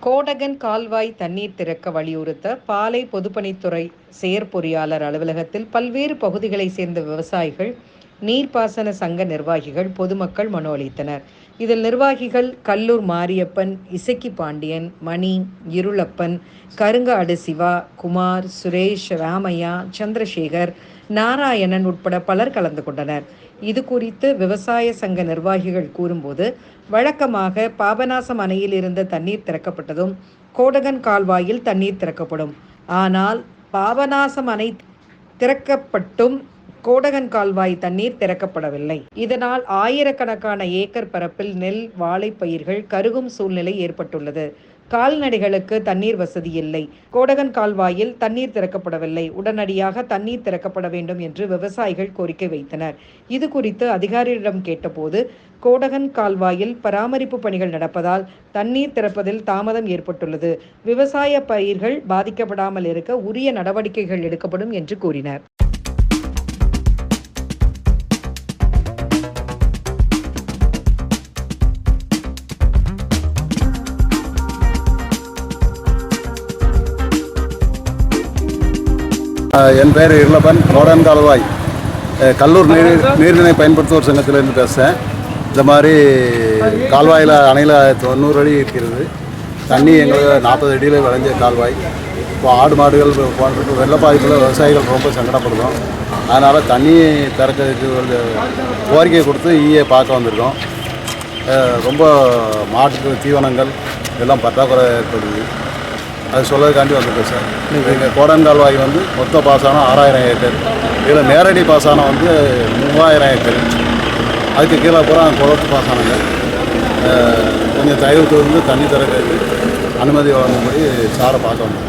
கோடகன் கால்வாய் தண்ணீர் திறக்க வலியுறுத்த பாலை பொதுப்பணித்துறை செயற்பொறியாளர் அலுவலகத்தில் பல்வேறு பகுதிகளைச் சேர்ந்த விவசாயிகள் நீர்ப்பாசன சங்க நிர்வாகிகள் பொதுமக்கள் மனு அளித்தனர். இதில் நிர்வாகிகள் கல்லூர் மாரியப்பன் இசக்கி பாண்டியன் மணி இருளப்பன் கருங்காடு சிவா குமார் சுரேஷ் ராமையா சந்திரசேகர் நாராயணன் உட்பட பலர் கலந்து கொண்டனர். இது குறித்து விவசாய சங்க நிர்வாகிகள் கூறும்போது வழக்கமாக பாபநாசம் அணையில் இருந்த தண்ணீர் திறக்கப்பட்டதும் கோடகன் கால்வாயில் தண்ணீர் திறக்கப்படும். ஆனால் பாபநாசம் அணை திறக்கப்பட்டும் கோடகன் கால்வாய் தண்ணீர் திறக்கப்படவில்லை. இதனால் ஆயிரக்கணக்கான ஏக்கர் பரப்பில் நெல் வாழைப்பயிர்கள் கருகும் சூழ்நிலை ஏற்பட்டுள்ளது. கால்நடைகளுக்கு தண்ணீர் வசதி இல்லை. கோடகன் கால்வாயில் தண்ணீர் திறக்கப்படவில்லை. உடனடியாக தண்ணீர் திறக்கப்பட வேண்டும் என்று விவசாயிகள் கோரிக்கை வைத்தனர். இது குறித்து அதிகாரியிடம் கேட்டபோது கோடகன் கால்வாயில் பராமரிப்பு பணிகள் நடப்பதால் தண்ணீர் திறப்பதில் தாமதம் ஏற்பட்டுள்ளது. விவசாய பயிர்கள் பாதிக்கப்படாமல் இருக்க உரிய நடவடிக்கைகள் எடுக்கப்படும் என்று கூறினர். என் பேர் இருளப்பன் கோடன் கால்வாய் கல்லூர் நீர் நீர்நிலை பயன்படுத்துவோர் சங்கத்திலேருந்து பேசுகிறேன் இந்த மாதிரி கால்வாயில் அணையில் தொண்ணூறு அடி இருக்கிறது. தண்ணி எங்களுக்கு நாற்பது அடியில் விளைஞ்ச கால்வாய். இப்போ ஆடு மாடுகள் போன்ற வெள்ள பாதிப்பில் விவசாயிகள் ரொம்ப சங்கடப்படுறோம். அதனால் தண்ணி திறக்கிறதுக்கு ஒரு கோரிக்கை கொடுத்து ஈயை பார்க்க வந்திருக்கோம். ரொம்ப மாட்டுக்கு தீவனங்கள் எல்லாம் பற்றாக்குறை ஏற்படுது அது சொல்லதுக்காண்டி வந்திருக்கேன் சார். எங்கள் கோடங்கால்வாய் வந்து மொத்த பாசனம் ஆறாயிரம் ஏக்கர். இதில் நேரடி பாசனம் வந்து மூவாயிரம் ஏக்கர். அதுக்கு கீழே பூரா குளத்து பாசனங்கள் கொஞ்சம் தயவுக்கு வந்து தண்ணி தரக்கு அனுமதி வழங்கும்படி சாரை பார்க்க வந்தோம்.